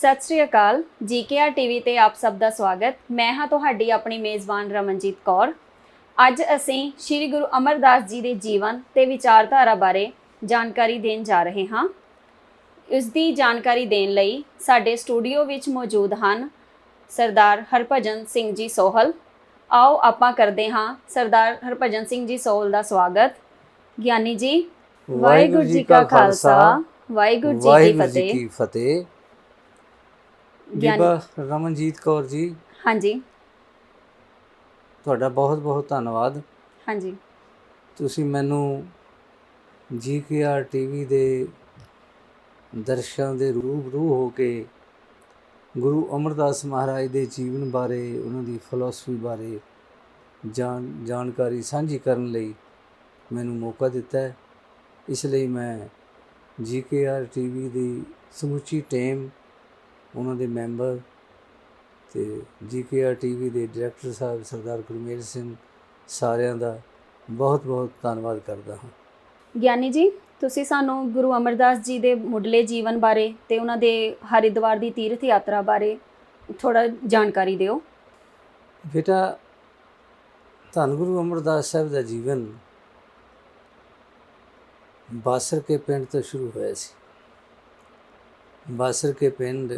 ਸਤਿ ਸ਼੍ਰੀ ਅਕਾਲ GKR TV ਤੇ ਆਪ ਸਭ ਦਾ ਸਵਾਗਤ। ਮੈਂ ਹਾਂ ਤੁਹਾਡੀ ਆਪਣੀ ਮੇਜ਼ਬਾਨ ਰਮਨਜੀਤ ਕੌਰ। ਅੱਜ ਅਸੀਂ ਸ੍ਰੀ ਗੁਰੂ ਅਮਰਦਾਸ ਜੀ ਦੇ ਜੀਵਨ ਤੇ ਵਿਚਾਰਧਾਰਾ ਬਾਰੇ ਜਾਣਕਾਰੀ ਦੇਣ ਜਾ ਰਹੇ ਹਾਂ। ਇਸ ਦੀ ਜਾਣਕਾਰੀ ਦੇਣ ਲਈ ਸਾਡੇ ਸਟੂਡੀਓ ਵਿੱਚ ਮੌਜੂਦ ਹਨ ਸਰਦਾਰ ਹਰਭਜਨ ਸਿੰਘ ਜੀ ਸੋਹਲ। ਆਓ ਆਪਾਂ ਕਰਦੇ ਹਾਂ ਸਰਦਾਰ ਹਰਭਜਨ ਸਿੰਘ ਜੀ ਸੋਹਲ ਦਾ ਸਵਾਗਤ। ਗਿਆਨੀ ਜੀ ਵਾਹਿਗੁਰੂ ਜੀ ਕਾ ਖਾਲਸਾ। ਵਾਹਿਗੁਰੂ ਜੀ ਕੀ ਜੀ ਕੀ ਫਤਿਹ। ਗਿਆਨੀ- ਰਮਨਜੀਤ ਕੌਰ ਜੀ ਹਾਂਜੀ। ਤੁਹਾਡਾ ਬਹੁਤ ਬਹੁਤ ਧੰਨਵਾਦ। ਹਾਂਜੀ। ਤੁਸੀਂ ਮੈਨੂੰ ਜੀਕੇਆਰ ਟੀਵੀ ਦੇ ਦਰਸ਼ਕਾਂ ਦੇ ਰੂਬਰੂ ਹੋ ਕੇ ਗੁਰੂ ਅਮਰਦਾਸ ਮਹਾਰਾਜ ਦੇ ਜੀਵਨ ਬਾਰੇ ਉਹਨਾਂ ਦੀ ਫਿਲਾਸਫੀ ਬਾਰੇ ਜਾਣ ਜਾਣਕਾਰੀ ਸਾਂਝੀ ਕਰਨ ਲਈ ਮੈਨੂੰ ਮੌਕਾ ਦਿੱਤਾ ਹੈ। ਇਸ ਲਈ ਮੈਂ ਜੀਕੇਆਰ ਟੀਵੀ ਦੀ ਸਮੁੱਚੀ ਟੀਮ ਉਹਨਾਂ ਦੇ ਮੈਂਬਰ ਤੇ ਜੀਕੇਆਰ ਟੀਵੀ ਦੇ ਡਾਇਰੈਕਟਰ ਸਾਹਿਬ ਸਰਦਾਰ ਗੁਰਮੇਲ ਸਿੰਘ ਸਾਰਿਆਂ ਦਾ ਬਹੁਤ ਬਹੁਤ ਧੰਨਵਾਦ ਕਰਦਾ ਹਾਂ। ਗਿਆਨੀ ਜੀ ਤੁਸੀਂ ਸਾਨੂੰ ਗੁਰੂ ਅਮਰਦਾਸ ਜੀ ਦੇ ਮੁੱਢਲੇ ਜੀਵਨ ਬਾਰੇ ਤੇ ਉਹਨਾਂ ਦੇ ਹਰਿਦੁਆਰ ਦੀ ਤੀਰਥ ਯਾਤਰਾ ਬਾਰੇ ਥੋੜਾ ਜਾਣਕਾਰੀ ਦਿਓ। ਬੇਟਾ ਧੰਨ ਗੁਰੂ ਅਮਰਦਾਸ ਸਾਹਿਬ ਦਾ ਜੀਵਨ ਬਾਸਰ ਕੇ ਪਿੰਡ ਤੋਂ ਸ਼ੁਰੂ ਹੋਇਆ ਸੀ। ਬਾਸਰ ਕੇ ਪਿੰਡ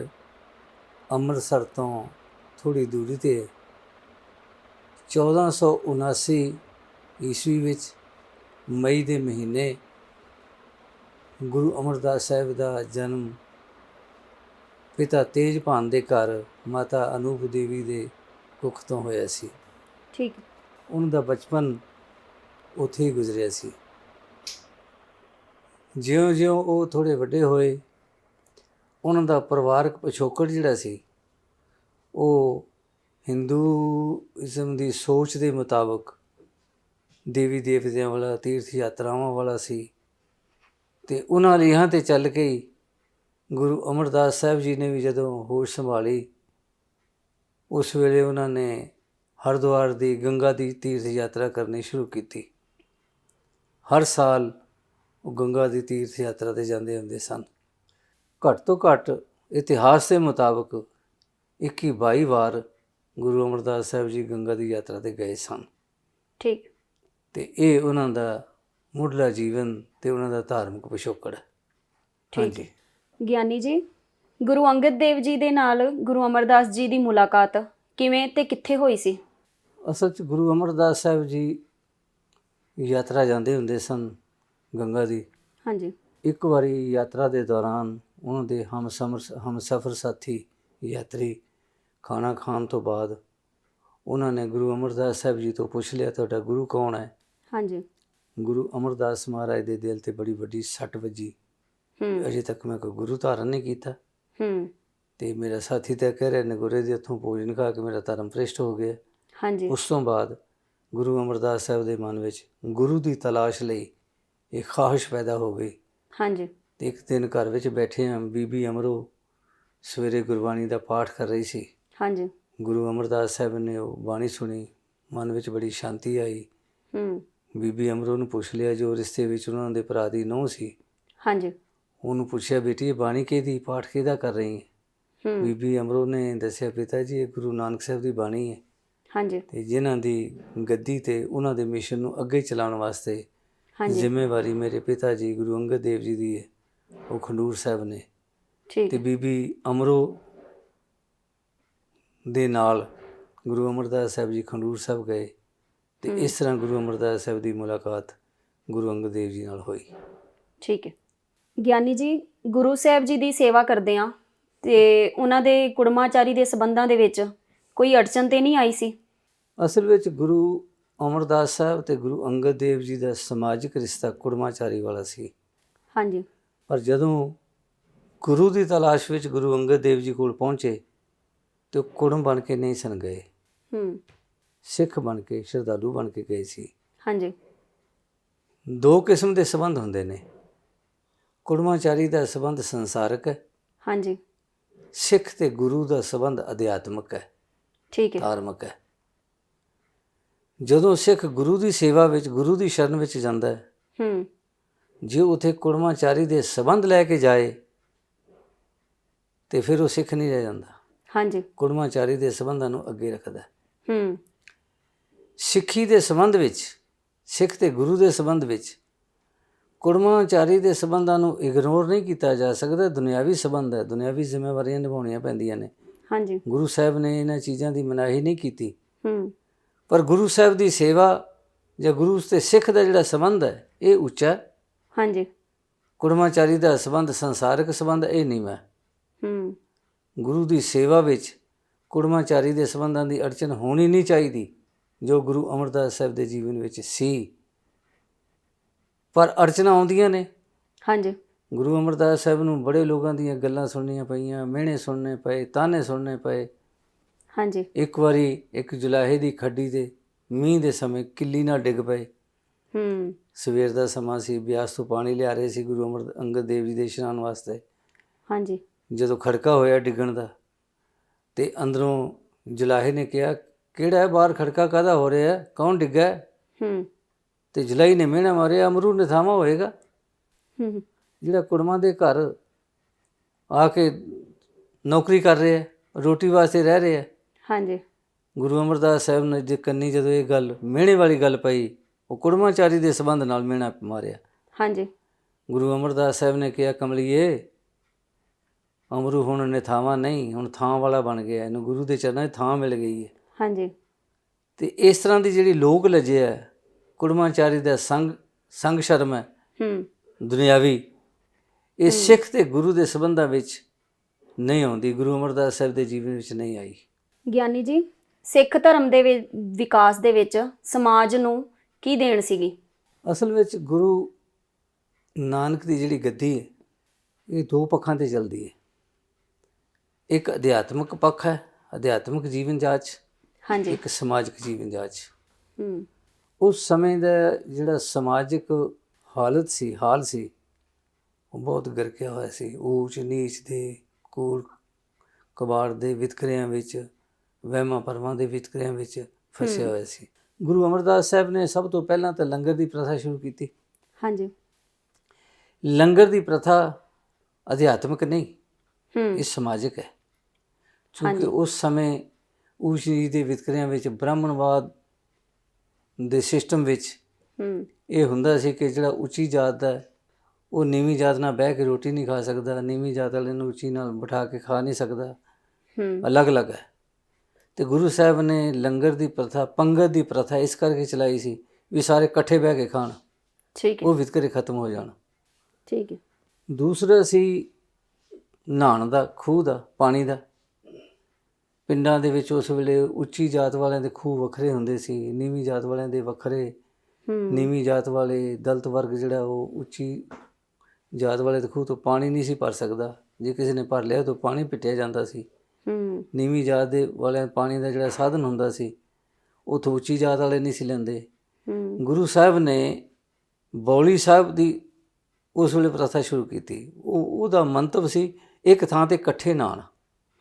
ਅੰਮ੍ਰਿਤਸਰ ਤੋਂ ਥੋੜੀ ਦੂਰੀ ਤੇ ਹੈ। 1479 ਈਸਵੀ ਵਿੱਚ ਮਈ ਦੇ ਮਹੀਨੇ ਗੁਰੂ ਅਮਰਦਾਸ ਸਾਹਿਬ ਦਾ ਜਨਮ ਪਿਤਾ ਤੇਜਭਾਨ ਦੇ ਘਰ ਮਾਤਾ ਅਨੂਪ ਦੇਵੀ ਦੇ ਕੁੱਖ ਤੋਂ ਹੋਇਆ ਸੀ। ਠੀਕ। ਉਹਨਾਂ ਦਾ ਬਚਪਨ ਉੱਥੇ ਹੀ ਗੁਜ਼ਰਿਆ ਸੀ। ਜਿਉਂ-ਜਿਉਂ ਉਹ ਥੋੜੇ ਵੱਡੇ ਹੋਏ ਉਹਨਾਂ ਦਾ ਪਰਿਵਾਰਕ ਪਿਛੋਕੜ ਜਿਹੜਾ ਸੀ, ਉਹ ਹਿੰਦੂਇਜ਼ਮ ਦੀ ਸੋਚ ਦੇ ਮੁਤਾਬਕ ਦੇਵੀ ਦੇਵਤਿਆਂ ਵਾਲਾ, ਤੀਰਥ ਯਾਤਰਾਵਾਂ ਵਾਲਾ ਸੀ ਤੇ ਉਹਨਾਂ ਲੀਹਾਂ ਤੇ ਚੱਲ ਕੇ ਹੀ ਗੁਰੂ ਅਮਰਦਾਸ ਸਾਹਿਬ ਜੀ ਨੇ ਵੀ ਜਦੋਂ ਹੋਸ਼ ਸੰਭਾਲੀ, ਉਸ ਵੇਲੇ ਉਹਨਾਂ ਨੇ ਹਰਿਦੁਆਰ ਦੀ ਗੰਗਾ ਦੀ ਤੀਰਥ ਯਾਤਰਾ ਕਰਨੀ ਸ਼ੁਰੂ ਕੀਤੀ। ਹਰ ਸਾਲ ਉਹ ਗੰਗਾ ਦੀ ਤੀਰਥ ਯਾਤਰਾ ਤੇ ਜਾਂਦੇ ਹੁੰਦੇ ਸਨ। ਘੱਟ ਤੋਂ ਘੱਟ ਇਤਿਹਾਸ ਦੇ ਮੁਤਾਬਕ 21 22 ਵਾਰ ਗੁਰੂ ਅਮਰਦਾਸ ਸਾਹਿਬ ਜੀ ਗੰਗਾ ਦੀ ਯਾਤਰਾ ਤੇ ਗਏ ਸਨ। ਠੀਕ। ਤੇ ਇਹ ਉਹਨਾਂ ਦਾ ਮੁੱਢਲਾ ਜੀਵਨ ਤੇ ਉਹਨਾਂ ਦਾ ਧਾਰਮਿਕ ਪਿਛੋਕੜ। ਹੈ ਠੀਕ। ਹੈ ਗਿਆਨੀ ਜੀ ਗੁਰੂ ਅੰਗਦ ਦੇਵ ਜੀ ਦੇ ਨਾਲ ਗੁਰੂ ਅਮਰਦਾਸ ਜੀ ਦੀ ਮੁਲਾਕਾਤ ਕਿਵੇਂ ਤੇ ਕਿੱਥੇ ਹੋਈ ਸੀ? ਅਸਲ 'ਚ ਗੁਰੂ ਅਮਰਦਾਸ ਸਾਹਿਬ ਜੀ ਯਾਤਰਾ ਜਾਂਦੇ ਹੁੰਦੇ ਸਨ ਗੰਗਾ ਦੀ। ਹਾਂਜੀ। ਇੱਕ ਵਾਰੀ ਯਾਤਰਾ ਦੇ ਦੌਰਾਨ ਉਹਨਾਂ ਦੇ ਹਮ ਸਮਰ ਹਮ ਸਫਰ ਸਾਥੀ ਯਾਤਰੀ ਖਾਣਾ ਖਾਣ ਤੋਂ ਬਾਅਦ ਉਹਨਾਂ ਨੇ ਗੁਰੂ ਅਮਰਦਾਸ ਸਾਹਿਬ ਜੀ ਤੋਂ ਪੁੱਛ ਲਿਆ ਤੁਹਾਡਾ ਗੁਰੂ ਕੌਣ ਹੈ? ਹਾਂਜੀ। ਗੁਰੂ ਅਮਰਦਾਸ ਮਹਾਰਾਜ ਦੇ ਦਿਲ ਤੇ ਬੜੀ ਵੱਡੀ ਸੱਟ ਵੱਜੀ। ਹੂੰ। ਅਜੇ ਤੱਕ ਮੈਂ ਕੋਈ ਗੁਰੂ ਧਾਰਨ ਨਹੀਂ ਕੀਤਾ। ਹੂੰ। ਤੇ ਮੇਰਾ ਸਾਥੀ ਤਾਂ ਕਹਿ ਰਿਹਾ ਨੇ ਗੁਰੇ ਦੇ ਹੱਥੋਂ ਭੋਜਨ ਖਾ ਕੇ ਮੇਰਾ ਧਰਮ ਭ੍ਰਿਸ਼ਟ ਹੋ ਗਿਆ। ਹਾਂਜੀ। ਉਸ ਤੋਂ ਬਾਅਦ ਗੁਰੂ ਅਮਰਦਾਸ ਸਾਹਿਬ ਦੇ ਮਨ ਵਿੱਚ ਗੁਰੂ ਦੀ ਤਲਾਸ਼ ਲਈ ਇੱਕ ਖਾਹਿਸ਼ ਪੈਦਾ ਹੋ ਗਈ। ਹਾਂਜੀ। ਤੇ ਇੱਕ ਦਿਨ ਘਰ ਵਿੱਚ ਬੈਠੇ ਹਾਂ ਬੀਬੀ ਅਮਰੋ ਸਵੇਰੇ ਗੁਰਬਾਣੀ ਦਾ ਪਾਠ ਕਰ ਰਹੀ ਸੀ। ਹਾਂਜੀ। ਗੁਰੂ ਅਮਰਦਾਸ ਸਾਹਿਬ ਨੇ ਉਹ ਬਾਣੀ ਸੁਣੀ ਮਨ ਵਿੱਚ ਬੜੀ ਸ਼ਾਂਤੀ ਆਈ। ਹੂੰ। ਬੀਬੀ ਅਮਰੋ ਨੂੰ ਪੁੱਛ ਲਿਆ ਜੋ ਰਿਸ਼ਤੇ ਵਿੱਚ ਉਹਨਾਂ ਦੇ ਭਰਾ ਦੀ ਨੂੰਹ ਸੀ। ਹਾਂਜੀ। ਉਹਨੂੰ ਪੁੱਛਿਆ ਬੇਟੀ ਇਹ ਬਾਣੀ ਕਿਹਦੀ ਪਾਠ ਕਿਹਦਾ ਕਰ ਰਹੀ ਹੈ? ਹੂੰ। ਬੀਬੀ ਅਮਰੋ ਨੇ ਦੱਸਿਆ ਪਿਤਾ ਜੀ ਇਹ ਗੁਰੂ ਨਾਨਕ ਸਾਹਿਬ ਦੀ ਬਾਣੀ ਹੈ। ਹਾਂਜੀ। ਤੇ ਜਿਨ੍ਹਾਂ ਦੀ ਗੱਦੀ ਤੇ ਉਹਨਾਂ ਦੇ ਮਿਸ਼ਨ ਨੂੰ ਅੱਗੇ ਚਲਾਉਣ ਵਾਸਤੇ ਹਾਂਜੀ। ਜ਼ਿੰਮੇਵਾਰੀ ਮੇਰੇ ਪਿਤਾ ਜੀ ਗੁਰੂ ਅੰਗਦ ਦੇਵ ਜੀ ਦੀ ਹੈ। ਉਹ ਖੰਡੂਰ ਸਾਹਿਬ ਨੇ। ਠੀਕ। ਤੇ ਬੀਬੀ ਅਮਰੋ ਦੇ ਨਾਲ ਗੁਰੂ ਅਮਰਦਾਸ ਸਾਹਿਬ ਜੀ ਖੰਡੂਰ ਸਾਹਿਬ ਗਏ ਤੇ ਇਸ ਤਰ੍ਹਾਂ ਗੁਰੂ ਅਮਰਦਾਸ ਸਾਹਿਬ ਦੀ ਮੁਲਾਕਾਤ ਗੁਰੂ ਅੰਗਦ ਦੇਵ ਜੀ ਨਾਲ ਹੋਈ। ਠੀਕ ਹੈ। ਗਿਆਨੀ ਜੀ ਗੁਰੂ ਸਾਹਿਬ ਜੀ ਦੀ ਸੇਵਾ ਕਰਦੇ ਆ ਤੇ ਉਹਨਾਂ ਦੇ ਕੁੜਮਾਚਾਰੀ ਦੇ ਸਬੰਧਾਂ ਦੇ ਵਿੱਚ ਕੋਈ ਅੜਚਨ ਤੇ ਨਹੀਂ ਆਈ ਸੀ? ਅਸਲ ਵਿੱਚ ਗੁਰੂ ਅਮਰਦਾਸ ਸਾਹਿਬ ਤੇ ਗੁਰੂ ਅੰਗਦ ਦੇਵ ਜੀ ਦਾ ਸਮਾਜਿਕ ਰਿਸ਼ਤਾ ਕੁੜਮਾਚਾਰੀ ਵਾਲਾ ਸੀ। ਹਾਂਜੀ। ਪਰ ਜਦੋਂ ਗੁਰੂ ਦੀ ਤਲਾਸ਼ ਵਿੱਚ ਗੁਰੂ ਅੰਗਦ ਦੇਵ ਜੀ ਕੋਲ ਪਹੁੰਚੇ ਤੇ ਉਹ ਕੁੜਮ ਬਣ ਕੇ ਨਹੀਂ ਸਨ ਗਏ। ਹੂੰ। ਸਿੱਖ ਬਣ ਕੇ ਸ਼ਰਧਾਲੂ ਬਣ ਕੇ ਗਏ ਸੀ। ਹਾਂਜੀ। ਦੋ ਕਿਸਮ ਦੇ ਸੰਬੰਧ ਹੁੰਦੇ ਨੇ। ਕੁੜਮਾਚਾਰੀ ਦਾ ਸੰਬੰਧ ਸੰਸਾਰਕ ਹੈ। ਹਾਂਜੀ। ਸਿੱਖ ਤੇ ਗੁਰੂ ਦਾ ਸੰਬੰਧ ਅਧਿਆਤਮਿਕ ਹੈ। ਠੀਕ ਹੈ। ਧਾਰਮਿਕ ਹੈ। ਜਦੋਂ ਸਿੱਖ ਗੁਰੂ ਦੀ ਸੇਵਾ ਵਿੱਚ ਗੁਰੂ ਦੀ ਸ਼ਰਨ ਵਿੱਚ ਜਾਂਦਾ ਹੈ ਹੂੰ। ਜੇ ਉਥੇ ਕੁੜਮਾਚਾਰੀ ਦੇ ਸੰਬੰਧ ਲੈ ਕੇ ਜਾਏ ਤੇ ਫਿਰ ਉਹ ਸਿੱਖ ਨਹੀਂ ਰਹਿ ਜਾਂਦਾ। ਹਾਂਜੀ। ਕੁੜਮਾਚਾਰੀ ਦੇ ਸੰਬੰਧਾਂ ਨੂੰ ਅੱਗੇ ਰੱਖਦਾ ਹੈ। ਸਿੱਖੀ ਦੇ ਸੰਬੰਧ ਵਿੱਚ ਸਿੱਖ ਤੇ ਗੁਰੂ ਦੇ ਸੰਬੰਧ ਵਿੱਚ ਕੁੜਮਾਚਾਰੀ ਦੇ ਸੰਬੰਧਾਂ ਨੂੰ ਇਗਨੋਰ ਨਹੀਂ ਕੀਤਾ ਜਾ ਸਕਦਾ। ਦੁਨਿਆਵੀ ਸੰਬੰਧ ਹੈ ਦੁਨਿਆਵੀ ਜ਼ਿੰਮੇਵਾਰੀਆਂ ਨਿਭਾਉਣੀਆਂ ਪੈਂਦੀਆਂ ਨੇ। ਹਾਂਜੀ। ਗੁਰੂ ਸਾਹਿਬ ਨੇ ਇਹਨਾਂ ਚੀਜ਼ਾਂ ਦੀ ਮਨਾਹੀ ਨਹੀਂ ਕੀਤੀ। ਹੂੰ। ਪਰ ਗੁਰੂ ਸਾਹਿਬ ਦੀ ਸੇਵਾ ਜਾਂ ਗੁਰੂ ਤੇ ਸਿੱਖ ਦਾ ਜਿਹੜਾ ਸੰਬੰਧ ਹੈ ਇਹ ਉੱਚਾ। ਹਾਂਜੀ। ਕੁੜਮਾਚਾਰੀ ਦਾ ਸੰਬੰਧ ਸੰਸਾਰਿਕ ਸੰਬੰਧ ਇਹ ਨਹੀਂ ਹੈ ਹੂੰ। ਗੁਰੂ ਦੀ ਸੇਵਾ ਵਿੱਚ ਕੁੜਮਾਚਾਰੀ ਦੇ ਸੰਬੰਧਾਂ ਦੀ ਅੜਚਨ ਹੋਣੀ ਨਹੀਂ ਚਾਹੀਦੀ ਜੋ ਗੁਰੂ ਅਮਰਦਾਸ ਸਾਹਿਬ ਦੇ ਜੀਵਨ ਵਿੱਚ ਸੀ। ਪਰ ਅੜਚਨਾਂ ਆਉਂਦੀਆਂ ਨੇ। ਹਾਂਜੀ। ਗੁਰੂ ਅਮਰਦਾਸ ਸਾਹਿਬ ਨੂੰ ਬੜੇ ਲੋਕਾਂ ਦੀਆਂ ਗੱਲਾਂ ਸੁਣਨੀਆਂ ਪਈਆਂ ਮਿਹਣੇ ਸੁਣਨੇ ਪਏ ਤਾਨੇ ਸੁਣਨੇ ਪਏ। ਹਾਂਜੀ। ਇੱਕ ਵਾਰੀ ਇੱਕ ਜੁਲਾਹੇ ਦੀ ਖੱਡੀ ਤੇ ਮੀਂਹ ਦੇ ਸਮੇਂ ਕਿੱਲੀ ਨਾਲ ਡਿੱਗ ਪਏ। ਹੂੰ। ਸਵੇਰ ਦਾ ਸਮਾਂ ਸੀ ਬਿਆਸ ਤੋਂ ਪਾਣੀ ਲਿਆ ਰਹੇ ਸੀ ਗੁਰੂ ਅਮਰ ਅੰਗਦ ਦੇਵ ਜੀ ਦੇ ਇਸ਼ਨਾਨ ਵਾਸਤੇ। ਹਾਂਜੀ। ਜਦੋਂ ਖੜਕਾ ਹੋਇਆ ਡਿੱਗਣ ਦਾ ਤੇ ਅੰਦਰੋਂ ਜੁਲਾਹੇ ਨੇ ਕਿਹਾ ਕਿਹੜਾ ਹੈ ਬਾਹਰ ਖੜਕਾ? ਕਾਦਾ ਹੋ ਰਿਹਾ ਹੈ? ਕੌਣ ਡਿੱਗਾ ਹੈ? ਹੂੰ। ਤੇ ਜੁਲਾਈ ਨੇ ਮਿਹਣਾ ਮਾਰਿਆ ਅਮਰੂ ਨੇ ਥਾਮਾ ਹੋਏਗਾ? ਹੂੰ। ਜਿਹੜਾ ਕੁੜਮਾਂ ਦੇ ਘਰ ਆ ਕੇ ਨੌਕਰੀ ਕਰ ਰਿਹਾ ਹੈ ਰੋਟੀ ਵਾਸਤੇ ਰਹਿ ਰਿਹਾ ਹੈ। ਹਾਂਜੀ। ਗੁਰੂ ਅਮਰਦਾਸ ਸਾਹਿਬ ਨੇ ਜੇ ਕੰਨੀ ਜਦੋਂ ਇਹ ਗੱਲ ਮਿਹਣੇ ਵਾਲੀ ਗੱਲ ਪਈ ਉਹ ਕੁੜਮਾਚਾਰੀ ਦੇ ਸੰਬੰਧ ਨਾਲ ਮਿਹਣਾ ਮਾਰਿਆ। ਹਾਂਜੀ। ਗੁਰੂ ਅਮਰਦਾਸ ਸਾਹਿਬ ਨੇ ਕਿਹਾ ਕਮਲੀਏ ਅਮਰੂ ਹੁਣ ਨੇ ਥਾਵਾਂ ਨਹੀਂ ਹੁਣ ਥਾਂ ਵਾਲਾ ਬਣ ਗਿਆ ਇਹਨੂੰ ਗੁਰੂ ਦੇ ਚਰਨਾਂ 'ਚ ਥਾਂ ਮਿਲ ਗਈ ਹੈ। ਹਾਂਜੀ। ਤੇ ਇਸ ਤਰ੍ਹਾਂ ਦੀ ਜਿਹੜੀ ਲੋਕ ਲਜਿਆ ਕੁੜਮਾਚਾਰੀ ਦਾ ਸੰਗ ਸੰਗ ਸ਼ਰਮ ਹੈ। ਹੂੰ। ਦੁਨਿਆਵੀ ਇਹ ਸਿੱਖ ਤੇ ਗੁਰੂ ਦੇ ਸੰਬੰਧਾਂ ਵਿੱਚ ਨਹੀਂ ਆਉਂਦੀ ਗੁਰੂ ਅਮਰਦਾਸ ਸਾਹਿਬ ਦੇ ਜੀਵਨ ਵਿੱਚ ਨਹੀਂ ਆਈ। ਗਿਆਨੀ ਜੀ ਸਿੱਖ ਧਰਮ ਦੇ ਵਿ- ਵਿਕਾਸ ਦੇ ਵਿੱਚ ਸਮਾਜ ਨੂੰ ਕੀ ਦੇਣ ਸੀਗੀ? ਅਸਲ ਵਿੱਚ ਗੁਰੂ ਨਾਨਕ ਦੀ ਜਿਹੜੀ ਗੱਦੀ ਹੈ ਇਹ ਦੋ ਪੱਖਾਂ ਤੇ ਚੱਲਦੀ ਹੈ। ਇੱਕ ਅਧਿਆਤਮਿਕ ਪੱਖ ਹੈ ਅਧਿਆਤਮਿਕ ਜੀਵਨ ਜਾਂਚ ਹਾਂਜੀ। ਇੱਕ ਸਮਾਜਿਕ ਜੀਵਨ ਜਾਂਚ। ਹੂੰ। ਉਸ ਸਮੇਂ ਦਾ ਜਿਹੜਾ ਸਮਾਜਿਕ ਹਾਲਤ ਸੀ ਹਾਲ ਸੀ ਉਹ ਬਹੁਤ ਗਰਕਿਆ ਹੋਇਆ ਸੀ। ਊਚ ਨੀਚ ਦੇ ਕੂੜ ਕਬਾੜ ਦੇ ਵਿਤਕਰਿਆਂ ਵਿੱਚ ਵਹਿਮਾਂ ਪਰਮਾਂ ਦੇ ਵਿਤਕਰਿਆਂ ਵਿੱਚ ਫਸਿਆ ਹੋਇਆ ਸੀ। ਗੁਰੂ ਅਮਰਦਾਸ ਸਾਹਿਬ ਨੇ ਸਭ ਤੋਂ ਪਹਿਲਾਂ ਤਾਂ ਲੰਗਰ ਦੀ ਪ੍ਰਥਾ ਸ਼ੁਰੂ ਕੀਤੀ। ਹਾਂਜੀ। ਲੰਗਰ ਦੀ ਪ੍ਰਥਾ ਅਧਿਆਤਮਿਕ ਨਹੀਂ ਹੂੰ। ਇਹ ਸਮਾਜਿਕ ਹੈ। ਕਿਉਂਕਿ ਉਸ ਸਮੇਂ ਊਚ ਨੀਚ ਦੇ ਵਿਤਕਰਿਆਂ ਵਿੱਚ ਬ੍ਰਾਹਮਣਵਾਦ ਦੇ ਸਿਸਟਮ ਵਿੱਚ ਹੂੰ। ਇਹ ਹੁੰਦਾ ਸੀ ਕਿ ਜਿਹੜਾ ਉੱਚੀ ਜਾਤ ਦਾ ਉਹ ਨੀਵੀਂ ਜਾਤ ਨਾਲ ਬਹਿ ਕੇ ਰੋਟੀ ਨਹੀਂ ਖਾ ਸਕਦਾ ਨੀਵੀਂ ਜਾਤ ਵਾਲੇ ਨੂੰ ਉੱਚੀ ਨਾਲ ਬਿਠਾ ਕੇ ਖਾ ਨਹੀਂ ਸਕਦਾ। ਹੂੰ। ਅਲੱਗ-ਅਲੱਗ ਹੈ। ਤੇ ਗੁਰੂ ਸਾਹਿਬ ਨੇ ਲੰਗਰ ਦੀ ਪ੍ਰਥਾ ਪੰਗਤ ਦੀ ਪ੍ਰਥਾ ਇਸ ਕਰਕੇ ਚਲਾਈ ਸੀ ਵੀ ਸਾਰੇ ਇਕੱਠੇ ਬਹਿ ਕੇ ਖਾਣ। ਠੀਕ ਹੈ। ਉਹ ਵਿਤਕਰੇ ਖਤਮ ਹੋ ਜਾਣ। ਠੀਕ ਹੈ। ਦੂਸਰਾ ਸੀ ਨਹਾਉਣ ਦਾ ਖੂਹ ਦਾ ਪਾਣੀ ਦਾ। ਪਿੰਡਾਂ ਦੇ ਵਿੱਚ ਉਸ ਵੇਲੇ ਉੱਚੀ ਜਾਤ ਵਾਲਿਆਂ ਦੇ ਖੂਹ ਵੱਖਰੇ ਹੁੰਦੇ ਸੀ ਨੀਵੀਂ ਜਾਤ ਵਾਲਿਆਂ ਦੇ ਵੱਖਰੇ ਹੂੰ। ਨੀਵੀਂ ਜਾਤ ਵਾਲੇ ਦਲਿਤ ਵਰਗ ਜਿਹੜਾ ਉਹ ਉੱਚੀ ਜਾਤ ਵਾਲੇ ਦੇ ਖੂਹ ਤੋਂ ਪਾਣੀ ਨਹੀਂ ਸੀ ਭਰ ਸਕਦਾ। ਜੇ ਕਿਸੇ ਨੇ ਭਰ ਲਿਆ ਤਾਂ ਪਾਣੀ ਪਿੱਟਿਆ ਜਾਂਦਾ ਸੀ। ਹੂੰ। ਨੀਵੀਂ ਜਾਤ ਦੇ ਵਾਲਿਆਂ ਪਾਣੀ ਦਾ ਜਿਹੜਾ ਸਾਧਨ ਹੁੰਦਾ ਸੀ ਉਥੋਂ ਉੱਚੀ ਜਾਤ ਵਾਲੇ ਨਹੀਂ ਸੀ ਲੈਂਦੇ। ਹੂੰ। ਗੁਰੂ ਸਾਹਿਬ ਨੇ ਬੌਲੀ ਸਾਹਿਬ ਦੀ ਉਸ ਵੇਲੇ ਪ੍ਰਥਾ ਸ਼ੁਰੂ ਕੀਤੀ। ਉਹ ਉਹਦਾ ਮੰਤਵ ਸੀ ਇੱਕ ਥਾਂ ਤੇ ਇਕੱਠੇ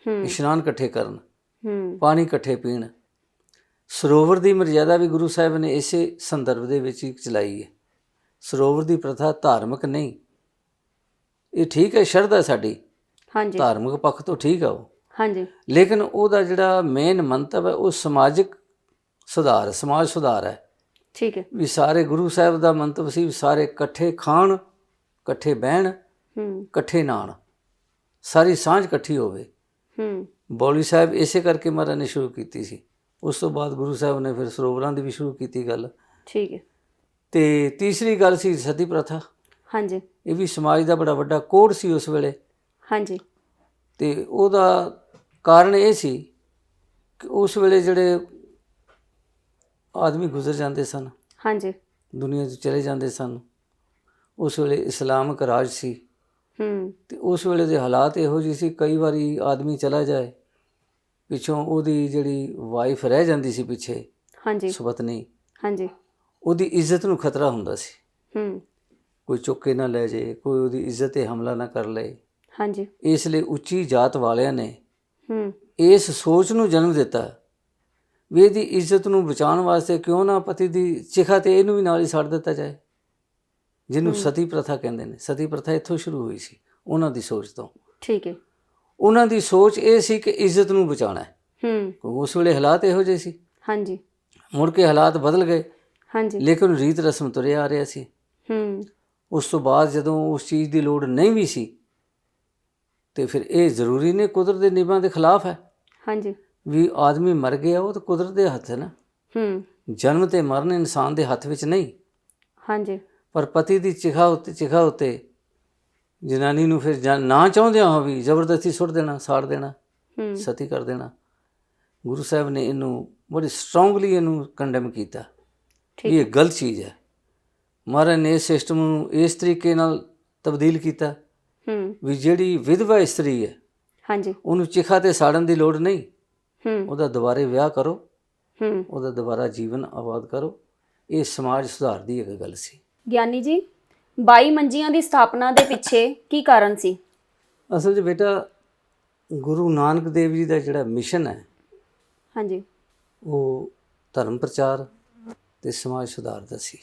ਹੂੰ। ਇਸ਼ਨਾਨ ਇਕੱਠੇ ਕਰਨ ਹੂੰ। ਪਾਣੀ ਇਕੱਠੇ ਪੀਣ। ਸਰੋਵਰ ਦੀ ਮਰਜ਼ਾਦਾ ਵੀ ਗੁਰੂ ਸਾਹਿਬ ਨੇ ਇਸੇ ਸੰਦਰਭ ਦੇ ਵਿੱਚ ਹੀ ਚਲਾਈ ਹੈ। ਸਰੋਵਰ ਦੀ ਪ੍ਰਥਾ ਧਾਰਮਿਕ ਨਹੀਂ। ਇਹ ਠੀਕ ਹੈ ਸ਼ਰਧਾ ਸਾਡੀ। ਹਾਂਜੀ। ਧਾਰਮਿਕ ਪੱਖ ਤੋਂ ਠੀਕ ਆ ਉਹ। ਹਾਂਜੀ। ਲੇਕਿਨ ਉਹਦਾ ਜਿਹੜਾ ਮੇਨ ਮੰਤਵ ਹੈ ਉਹ ਸਮਾਜਿਕ ਸੁਧਾਰ ਸਮਾਜ ਸੁਧਾਰ ਹੈ। ਠੀਕ ਹੈ। ਵੀ ਸਾਰੇ ਗੁਰੂ ਸਾਹਿਬ ਦਾ ਮੰਤਵ ਸੀ ਵੀ ਸਾਰੇ ਇਕੱਠੇ ਖਾਣ ਇਕੱਠੇ ਬਹਿਣ ਹੂੰ। ਇਕੱਠੇ ਨਾਣ। ਸਾਰੀ ਸਾਂਝ ਇਕੱਠੀ ਹੋਵੇ। ਹੂੰ। ਬੌਲੀ ਸਾਹਿਬ ਇਸੇ ਕਰਕੇ ਮਹਾਰਾਜ ਨੇ ਸ਼ੁਰੂ ਕੀਤੀ ਸੀ। ਉਸ ਤੋਂ ਬਾਅਦ ਗੁਰੂ ਸਾਹਿਬ ਨੇ ਫਿਰ ਸਰੋਵਰਾਂ ਦੀ ਵੀ ਸ਼ੁਰੂ ਕੀਤੀ ਗੱਲ। ਠੀਕ ਹੈ। ਤੇ ਤੀਸਰੀ ਗੱਲ ਸੀ ਸਤੀ ਪ੍ਰਥਾ। ਹਾਂਜੀ। ਇਹ ਵੀ ਸਮਾਜ ਦਾ ਬੜਾ ਵੱਡਾ ਕੋਡ ਸੀ ਉਸ ਵੇਲੇ। ਹਾਂਜੀ। ਤੇ ਉਹਦਾ ਕਾਰਨ ਇਹ ਸੀ ਕਿ ਉਸ ਵੇਲੇ ਜਿਹੜੇ ਆਦਮੀ ਗੁਜ਼ਰ ਜਾਂਦੇ ਸਨ ਹਾਂਜੀ। ਦੁਨੀਆ ਤੋਂ ਚਲੇ ਜਾਂਦੇ ਸਨ ਉਸ ਵੇਲੇ ਇਸਲਾਮਿਕ ਰਾਜ ਸੀ। ਹੂੰ। ਤੇ ਉਸ ਵੇਲੇ ਦੇ ਹਾਲਾਤ ਇਹੋ ਜਿਹੇ ਸੀ ਕਈ ਵਾਰੀ ਆਦਮੀ ਚਲਾ ਜਾਏ ਪਿੱਛੋਂ ਉਹਦੀ ਜਿਹੜੀ ਵਾਈਫ ਰਹਿ ਜਾਂਦੀ ਸੀ ਪਿੱਛੇ ਹਾਂਜੀ। ਸੁਪਤਨੀ ਹਾਂਜੀ। ਉਹਦੀ ਇੱਜ਼ਤ ਨੂੰ ਖਤਰਾ ਹੁੰਦਾ ਸੀ। ਹੂੰ। ਕੋਈ ਚੁੱਕ ਕੇ ਨਾ ਲੈ ਜੇ ਕੋਈ ਉਹਦੀ ਇੱਜ਼ਤ ਤੇ ਹਮਲਾ ਨਾ ਕਰ ਲਏ। ਹਾਂਜੀ। ਇਸ ਲਈ ਉੱਚੀ ਜਾਤ ਵਾਲਿਆਂ ਨੇ ਹੂੰ। ਇਸ ਸੋਚ ਨੂੰ ਜਨਮ ਦਿੱਤਾ। ਵੀ ਇਹਦੀ ਇੱਜ਼ਤ ਨੂੰ ਬਚਾਉਣ ਵਾਸਤੇ ਕਿਉਂ ਨਾ ਪਤੀ ਦੀ ਚਿਖਾ ਤੇ ਇਹਨੂੰ ਵੀ ਨਾਲ ਹੀ ਛੱਡ ਦਿੱਤਾ ਜਾਏ। ਜਿਹਨੂੰ ਸਤੀ ਪ੍ਰਥਾ ਕਹਿੰਦੇ ਨੇ। ਸਤੀ ਪ੍ਰਥਾ ਇੱਥੋਂ ਸ਼ੁਰੂ ਹੋਈ ਸੀ ਉਹਨਾਂ ਦੀ ਸੋਚ ਤੋਂ। ਠੀਕ ਹੈ ਉਹਨਾਂ ਦੀ ਸੋਚ ਇਹ ਸੀ ਕਿ ਇੱਜ਼ਤ ਨੂੰ ਬਚਾਉਣਾ ਹੈ। ਹੂੰ। ਉਸ ਵੇਲੇ ਹਾਲਾਤ ਇਹੋ ਜਿਹੇ ਸੀ। ਹਾਂਜੀ। ਮੁੜ ਕੇ ਹਾਲਾਤ ਬਦਲ ਗਏ। ਹਾਂਜੀ। ਲੇਕਿਨ ਰੀਤ ਰਸਮ ਤੁਰਿਆ ਆ ਰਿਹਾ ਸੀ। ਹੂੰ। ਉਸ ਤੋਂ ਬਾਅਦ ਜਦੋਂ ਉਸ ਚੀਜ਼ ਦੀ ਲੋੜ ਨਹੀਂ ਵੀ ਸੀ ਤੇ ਫਿਰ ਇਹ ਜ਼ਰੂਰੀ ਨੇ ਕੁਦਰਤ ਦੇ ਨਿਯਮਾਂ ਦੇ ਖਿਲਾਫ ਹੈ। ਹਾਂਜੀ। ਵੀ ਆਦਮੀ ਮਰ ਗਿਆ ਉਹ ਤਾਂ ਕੁਦਰਤ ਦੇ ਹੱਥ ਹੈ ਨਾ। ਹੂੰ। ਜਨਮ ਤੇ ਮਰਨ ਇਨਸਾਨ ਦੇ ਹੱਥ ਵਿੱਚ ਨਹੀਂ। ਹਾਂਜੀ। ਪਰ ਪਤੀ ਦੀ ਚਿਖਾ ਉੱਤੇ ਚਿਖਾ ਉੱਤੇ ਜਨਾਨੀ ਨੂੰ ਫਿਰ ਨਾ ਚਾਹੁੰਦਿਆਂ ਹੋ ਵੀ ਜ਼ਬਰਦਸਤੀ ਸੁੱਟ ਦੇਣਾ ਸਾੜ ਦੇਣਾ ਹੂੰ। ਸਤੀ ਕਰ ਦੇਣਾ। ਗੁਰੂ ਸਾਹਿਬ ਨੇ ਇਹਨੂੰ ਬੜੀ ਸਟਰੋਂਗਲੀ ਇਹਨੂੰ ਕੰਡੈਮ ਕੀਤਾ। ਠੀਕ ਇਹ ਗਲਤ ਚੀਜ਼ ਹੈ। ਮਹਾਰਾਜ ਨੇ ਇਸ ਸਿਸਟਮ ਨੂੰ ਇਸ ਤਰੀਕੇ ਨਾਲ ਤਬਦੀਲ ਕੀਤਾ। ਹੂੰ। ਵੀ ਜਿਹੜੀ ਵਿਧਵਾ ਇਸਤਰੀ ਹੈ ਹਾਂਜੀ। ਉਹਨੂੰ ਚਿਖਾ ਤੇ ਸਾੜਨ ਦੀ ਲੋੜ ਨਹੀਂ। ਹੂੰ। ਉਹਦਾ ਦੁਬਾਰੇ ਵਿਆਹ ਕਰੋ। ਹੂੰ। ਉਹਦਾ ਦੁਬਾਰਾ ਜੀਵਨ ਆਬਾਦ ਕਰੋ। ਇਹ ਸਮਾਜ ਸੁਧਾਰ ਦੀ ਇੱਕ ਗੱਲ ਸੀ। ਗਿਆਨੀ ਜੀ 22 ਮੰਜੀਆਂ ਦੀ ਸਥਾਪਨਾ ਦੇ ਪਿੱਛੇ ਕੀ ਕਾਰਨ ਸੀ? ਅਸਲ 'ਚ ਬੇਟਾ ਗੁਰੂ ਨਾਨਕ ਦੇਵ ਜੀ ਦਾ ਜਿਹੜਾ ਮਿਸ਼ਨ ਹੈ ਹਾਂਜੀ। ਉਹ ਧਰਮ ਪ੍ਰਚਾਰ ਤੇ ਸਮਾਜ ਸੁਧਾਰ ਦਾ ਸੀ।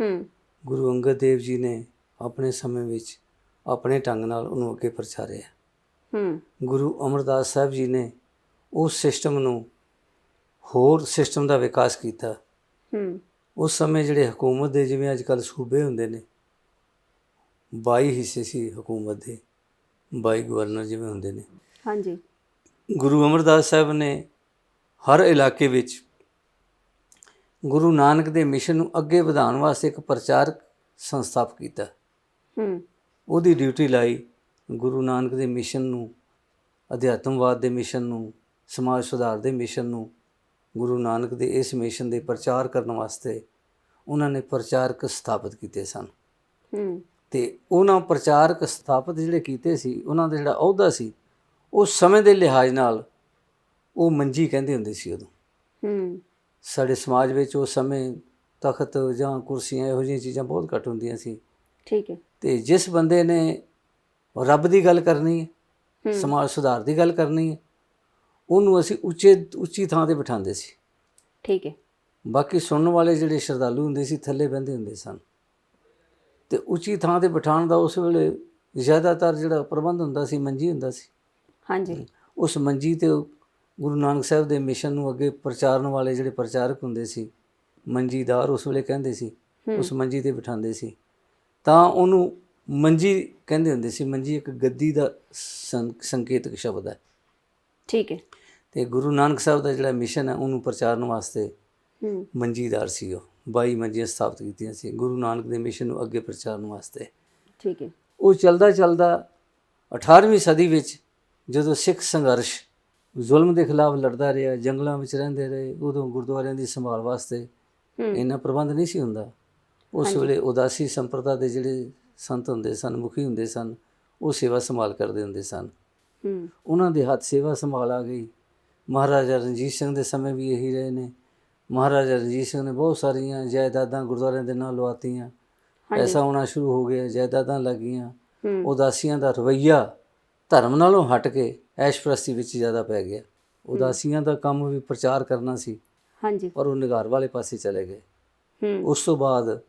ਹੂੰ। ਗੁਰੂ ਅੰਗਦ ਦੇਵ ਜੀ ਨੇ ਆਪਣੇ ਸਮੇਂ ਵਿੱਚ ਆਪਣੇ ਢੰਗ ਨਾਲ ਉਹਨੂੰ ਅੱਗੇ ਪ੍ਰਚਾਰਿਆ। ਹੂੰ। ਗੁਰੂ ਅਮਰਦਾਸ ਸਾਹਿਬ ਜੀ ਨੇ ਉਸ ਸਿਸਟਮ ਨੂੰ ਹੋਰ ਸਿਸਟਮ ਦਾ ਵਿਕਾਸ ਕੀਤਾ। ਹੂੰ। ਉਸ ਸਮੇਂ ਜਿਹੜੇ ਹਕੂਮਤ ਦੇ ਜਿਵੇਂ ਅੱਜ ਕੱਲ ਸੂਬੇ ਹੁੰਦੇ ਨੇ 22 ਹਿੱਸੇ ਸੀ ਹਕੂਮਤ ਦੇ 22 ਗਵਰਨਰ ਜਿਵੇਂ ਹੁੰਦੇ ਨੇ। ਹਾਂਜੀ। ਗੁਰੂ ਅਮਰਦਾਸ ਸਾਹਿਬ ਨੇ ਹਰ ਇਲਾਕੇ ਵਿੱਚ ਗੁਰੂ ਨਾਨਕ ਦੇ ਮਿਸ਼ਨ ਨੂੰ ਅੱਗੇ ਵਧਾਉਣ ਵਾਸਤੇ ਇੱਕ ਪ੍ਰਚਾਰਕ ਸੰਸਥਾਪਿਤ ਕੀਤਾ। ਹੂੰ। ਉਹਦੀ ਡਿਊਟੀ ਲਾਈ ਗੁਰੂ ਨਾਨਕ ਦੇ ਮਿਸ਼ਨ ਨੂੰ ਅਧਿਆਤਮਵਾਦ ਦੇ ਮਿਸ਼ਨ ਨੂੰ ਸਮਾਜ ਸੁਧਾਰ ਦੇ ਮਿਸ਼ਨ ਨੂੰ ਗੁਰੂ ਨਾਨਕ ਦੇ ਇਸ ਮਿਸ਼ਨ ਦੇ ਪ੍ਰਚਾਰ ਕਰਨ ਵਾਸਤੇ ਉਹਨਾਂ ਨੇ ਪ੍ਰਚਾਰਕ ਸਥਾਪਿਤ ਕੀਤੇ ਸਨ। ਹੂੰ। ਤੇ ਉਹਨਾਂ ਪ੍ਰਚਾਰਕ ਸਥਾਪਿਤ ਜਿਹੜੇ ਕੀਤੇ ਸੀ ਉਹਨਾਂ ਦਾ ਜਿਹੜਾ ਅਹੁਦਾ ਸੀ ਉਸ ਸਮੇਂ ਦੇ ਲਿਹਾਜ਼ ਨਾਲ ਉਹ ਮੰਜੀ ਕਹਿੰਦੇ ਹੁੰਦੇ ਸੀ ਉਦੋਂ। ਹੂੰ। ਸਾਡੇ ਸਮਾਜ ਵਿੱਚ ਉਸ ਸਮੇਂ ਤਖਤ ਜਾਂ ਕੁਰਸੀਆਂ ਇਹੋ ਜਿਹੀਆਂ ਚੀਜ਼ਾਂ ਬਹੁਤ ਘੱਟ ਹੁੰਦੀਆਂ ਸੀ। ਠੀਕ ਹੈ। ਤੇ ਜਿਸ ਬੰਦੇ ਨੇ ਰੱਬ ਦੀ ਗੱਲ ਕਰਨੀ ਹੈ ਸਮਾਜ ਸੁਧਾਰ ਦੀ ਗੱਲ ਕਰਨੀ ਹੈ ਉਹਨੂੰ ਅਸੀਂ ਉੱਚੇ ਉੱਚੀ ਥਾਂ ਤੇ ਬਿਠਾਉਂਦੇ ਸੀ। ਠੀਕ ਹੈ। ਬਾਕੀ ਸੁਣਨ ਵਾਲੇ ਜਿਹੜੇ ਸ਼ਰਧਾਲੂ ਹੁੰਦੇ ਸੀ ਥੱਲੇ ਬਹਿੰਦੇ ਹੁੰਦੇ ਸਨ। ਤੇ ਉੱਚੀ ਥਾਂ ਤੇ ਬਿਠਾਉਣ ਦਾ ਉਸ ਵੇਲੇ ਜ਼ਿਆਦਾਤਰ ਜਿਹੜਾ ਪ੍ਰਬੰਧ ਹੁੰਦਾ ਸੀ ਮੰਜੀ ਹੁੰਦਾ ਸੀ। ਹਾਂਜੀ। ਉਸ ਮੰਜੀ ਤੇ ਗੁਰੂ ਨਾਨਕ ਸਾਹਿਬ ਦੇ ਮਿਸ਼ਨ ਨੂੰ ਅੱਗੇ ਪ੍ਰਚਾਰਨ ਵਾਲੇ ਜਿਹੜੇ ਪ੍ਰਚਾਰਕ ਹੁੰਦੇ ਸੀ ਮੰਜੀਦਾਰ ਉਸ ਵੇਲੇ ਕਹਿੰਦੇ ਸੀ ਉਸ ਮੰਜੀ ਤੇ ਬਿਠਾਉਂਦੇ ਸੀ। ਤਾਂ ਉਹਨੂੰ ਮੰਜੀ ਕਹਿੰਦੇ ਹੁੰਦੇ ਸੀ ਮੰਜੀ ਇੱਕ ਗੱਦੀ ਦਾ ਸੰ- ਸੰਕੇਤਕ ਸ਼ਬਦ ਹੈ। ਠੀਕ ਹੈ। ਤੇ ਗੁਰੂ ਨਾਨਕ ਸਾਹਿਬ ਦਾ ਜਿਹੜਾ ਮਿਸ਼ਨ ਹੈ ਉਹਨੂੰ ਪ੍ਰਚਾਰਨ ਵਾਸਤੇ ਹੂੰ। ਮੰਜੀਦਾਰ ਸੀ ਉਹ। 22 ਮੰਜੀਆਂ ਸਥਾਪਿਤ ਕੀਤੀਆਂ ਸੀ। ਗੁਰੂ ਨਾਨਕ ਦੇ ਮਿਸ਼ਨ ਨੂੰ ਅੱਗੇ ਪ੍ਰਚਾਰਨ ਵਾਸਤੇ। ਠੀਕ ਹੈ। ਉਹ ਚੱਲਦਾ ਚੱਲਦਾ 18ਵੀਂ ਸਦੀ ਵਿੱਚ ਜਦੋਂ ਸਿੱਖ ਸੰਘਰਸ਼ ਜ਼ੁਲਮ ਦੇ ਖਿਲਾਫ ਲੜਦਾ ਰਿਹਾ ਜੰਗਲਾਂ ਵਿੱਚ ਰਹਿੰਦੇ ਰਹੇ ਉਦੋਂ ਗੁਰਦੁਆਰਿਆਂ ਦੀ ਸੰਭਾਲ ਵਾਸਤੇ ਹੂੰ। ਇੰਨਾ ਪ੍ਰਬੰਧ ਨਹੀਂ ਸੀ ਹੁੰਦਾ। ਉਸ ਵੇਲੇ ਉਦਾਸੀ ਸੰਪਰਦਾ ਦੇ ਜਿਹੜੇ ਸੰਤ ਹੁੰਦੇ ਸਨ ਮੁਖੀ ਹੁੰਦੇ ਸਨ ਉਹ ਸੇਵਾ ਸੰਭਾਲ ਕਰਦੇ ਹੁੰਦੇ ਸਨ। ਹੂੰ। ਉਹਨਾਂ ਦੇ ਹੱਥ ਸੇਵਾ ਸੰਭਾਲ ਆ ਗਈ। ਮਹਾਰਾਜਾ ਰਣਜੀਤ ਸਿੰਘ ਦੇ ਸਮੇਂ ਵੀ ਇਹੀ ਰਹੇ ਨੇ। ਮਹਾਰਾਜਾ ਰਣਜੀਤ ਸਿੰਘ ਨੇ ਬਹੁਤ ਸਾਰੀਆਂ ਜਾਇਦਾਦਾਂ ਗੁਰਦੁਆਰਿਆਂ ਦੇ ਨਾਂ ਲਵਾਤੀਆਂ। ਐਸਾ ਹੋਣਾ ਸ਼ੁਰੂ ਹੋ ਗਿਆ ਜਾਇਦਾਦਾਂ ਲੱਗੀਆਂ। ਉਦਾਸੀਆਂ ਦਾ ਰਵਈਆ ਧਰਮ ਨਾਲੋਂ ਹਟ ਕੇ ਐਸ਼ਪ੍ਰਸਤੀ ਵਿੱਚ ਜ਼ਿਆਦਾ ਪੈ ਗਿਆ। ਉਦਾਸੀਆਂ ਦਾ ਕੰਮ ਵੀ ਪ੍ਰਚਾਰ ਕਰਨਾ ਸੀ। ਹਾਂਜੀ। ਪਰ ਉਹ ਨਿਗਾਰ ਵਾਲੇ ਪਾਸੇ ਚਲੇ ਗਏ। ਹੂੰ। ਉਸ ਤੋਂ ਬਾਅਦ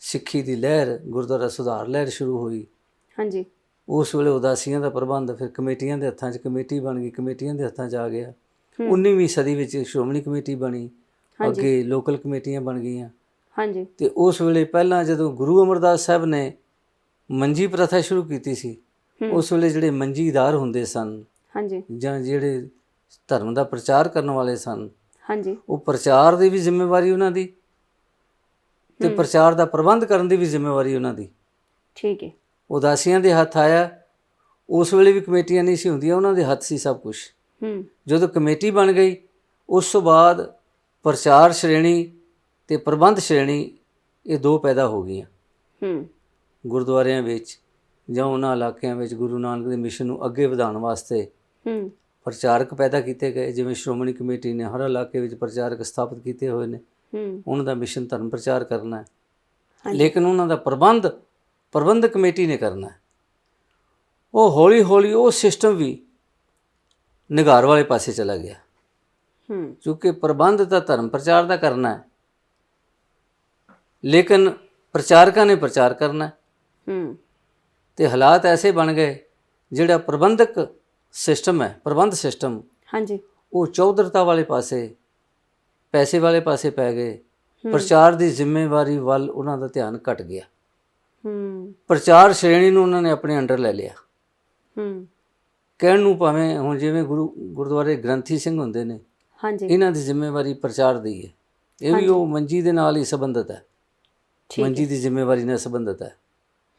ਸਿੱਖੀ ਦੀ ਲਹਿਰ ਗੁਰਦੁਆਰਾ ਸੁਧਾਰ ਲਹਿਰ ਸ਼ੁਰੂ ਹੋਈ। ਹਾਂਜੀ। ਉਸ ਵੇਲੇ ਉਦਾਸੀਆਂ ਦਾ ਪ੍ਰਬੰਧ ਫਿਰ ਕਮੇਟੀਆਂ ਦੇ ਹੱਥਾਂ 'ਚ ਕਮੇਟੀ ਬਣ ਗਈ ਕਮੇਟੀਆਂ ਦੇ ਹੱਥਾਂ 'ਚ ਆ ਗਿਆ। ਹੂੰ। 19ਵੀਂ ਸਦੀ ਵਿੱਚ ਸ਼੍ਰੋਮਣੀ ਕਮੇਟੀ ਬਣੀ ਅੱਗੇ ਲੋਕਲ ਕਮੇਟੀਆਂ ਬਣ ਗਈਆਂ। ਹਾਂਜੀ। ਤੇ ਉਸ ਵੇਲੇ ਪਹਿਲਾਂ ਜਦੋਂ ਗੁਰੂ ਅਮਰਦਾਸ ਸਾਹਿਬ ਨੇ ਮੰਜੀ ਪ੍ਰਥਾ ਸ਼ੁਰੂ ਕੀਤੀ ਸੀ ਉਸ ਵੇਲੇ ਜਿਹੜੇ ਮੰਜੀਦਾਰ ਹੁੰਦੇ ਸਨ ਹਾਂਜੀ। ਜਾਂ ਜਿਹੜੇ ਧਰਮ ਦਾ ਪ੍ਰਚਾਰ ਕਰਨ ਵਾਲੇ ਸਨ ਹਾਂਜੀ। ਉਹ ਪ੍ਰਚਾਰ ਦੀ ਵੀ ਜ਼ਿੰਮੇਵਾਰੀ ਉਹਨਾਂ ਦੀ ਤੇ। ਪ੍ਰਚਾਰ ਦਾ ਪ੍ਰਬੰਧ ਕਰਨ ਦੀ ਵੀ ਜ਼ਿੰਮੇਵਾਰੀ ਉਹਨਾਂ ਦੀ। ਠੀਕ ਹੈ। ਉਦਾਸੀਆਂ ਦੇ ਹੱਥ ਆਇਆ ਉਸ ਵੇਲੇ ਵੀ ਕਮੇਟੀਆਂ ਨਹੀਂ ਸੀ ਹੁੰਦੀਆਂ ਉਹਨਾਂ ਦੇ ਹੱਥ ਸੀ ਸਭ ਕੁਝ ਹੂੰ। ਜਦੋਂ ਕਮੇਟੀ ਬਣ ਗਈ ਉਸ ਤੋਂ ਬਾਅਦ ਪ੍ਰਚਾਰ ਸ਼੍ਰੇਣੀ ਤੇ ਪ੍ਰਬੰਧ ਸ਼੍ਰੇਣੀ ਇਹ ਦੋ ਪੈਦਾ ਹੋ ਗਈਆਂ। ਹੂੰ। ਗੁਰਦੁਆਰਿਆਂ ਵਿੱਚ ਜਾਂ ਉਹਨਾਂ ਇਲਾਕਿਆਂ ਵਿੱਚ ਗੁਰੂ ਨਾਨਕ ਦੇ ਮਿਸ਼ਨ ਨੂੰ ਅੱਗੇ ਵਧਾਉਣ ਵਾਸਤੇ ਹੂੰ। ਪ੍ਰਚਾਰਕ ਪੈਦਾ ਕੀਤੇ ਗਏ ਜਿਵੇਂ ਸ਼੍ਰੋਮਣੀ ਕਮੇਟੀ ਨੇ ਹਰ ਇਲਾਕੇ ਵਿੱਚ ਪ੍ਰਚਾਰਕ ਸਥਾਪਿਤ ਕੀਤੇ ਹੋਏ ਨੇ। ਉਹਨਾਂ ਦਾ ਮਿਸ਼ਨ ਧਰਮ ਪ੍ਰਚਾਰ ਕਰਨਾ ਹੈ। ਲੇਕਿਨ ਉਹਨਾਂ ਦਾ ਪ੍ਰਬੰਧ ਪ੍ਰਬੰਧਕ ਕਮੇਟੀ ਨੇ ਕਰਨਾ ਹੈ। ਉਹ ਹੌਲੀ ਹੌਲੀ ਉਹ ਸਿਸਟਮ ਵੀ ਨਿਗਾਰ ਵਾਲੇ ਪਾਸੇ ਚਲਾ ਗਿਆ। ਹੂੰ। ਕਿਉਂਕਿ ਪ੍ਰਬੰਧ ਤਾਂ ਧਰਮ ਪ੍ਰਚਾਰ ਦਾ ਕਰਨਾ ਹੈ। ਲੇਕਿਨ ਪ੍ਰਚਾਰਕਾਂ ਨੇ ਪ੍ਰਚਾਰ ਕਰਨਾ ਹੈ। ਹੂੰ। ਤੇ ਹਾਲਾਤ ਐਸੇ ਬਣ ਗਏ ਜਿਹੜਾ ਪ੍ਰਬੰਧਕ ਸਿਸਟਮ ਹੈ ਪ੍ਰਬੰਧ ਸਿਸਟਮ ਹਾਂਜੀ। ਉਹ ਚੌਧਰਤਾ ਵਾਲੇ ਪਾਸੇ ਪੈਸੇ ਵਾਲੇ ਪਾਸੇ ਪੈ ਗਏ। ਪ੍ਰਚਾਰ ਦੀ ਜ਼ਿੰਮੇਵਾਰੀ ਵੱਲ ਉਹਨਾਂ ਦਾ ਧਿਆਨ ਘਟ ਗਿਆ। ਹੂੰ। ਪ੍ਰਚਾਰ ਸ਼੍ਰੇਣੀ ਨੂੰ ਉਹਨਾਂ ਨੇ ਆਪਣੇ ਅੰਡਰ ਲੈ ਲਿਆ। ਹੂੰ। ਕਹਿਣ ਨੂੰ ਭਾਵੇਂ ਹੁਣ ਜਿਵੇਂ ਗੁਰੂ ਗੁਰਦੁਆਰੇ ਗ੍ਰੰਥੀ ਸਿੰਘ ਹੁੰਦੇ ਨੇ ਹਾਂਜੀ। ਇਹਨਾਂ ਦੀ ਜ਼ਿੰਮੇਵਾਰੀ ਪ੍ਰਚਾਰ ਦੀ ਹੈ। ਇਹ ਵੀ ਉਹ ਮੰਜੀ ਦੇ ਨਾਲ ਹੀ ਸੰਬੰਧਿਤ ਹੈ। ਠੀਕ ਮੰਜੀ ਦੀ ਜ਼ਿੰਮੇਵਾਰੀ ਨਾਲ ਸੰਬੰਧਿਤ ਹੈ।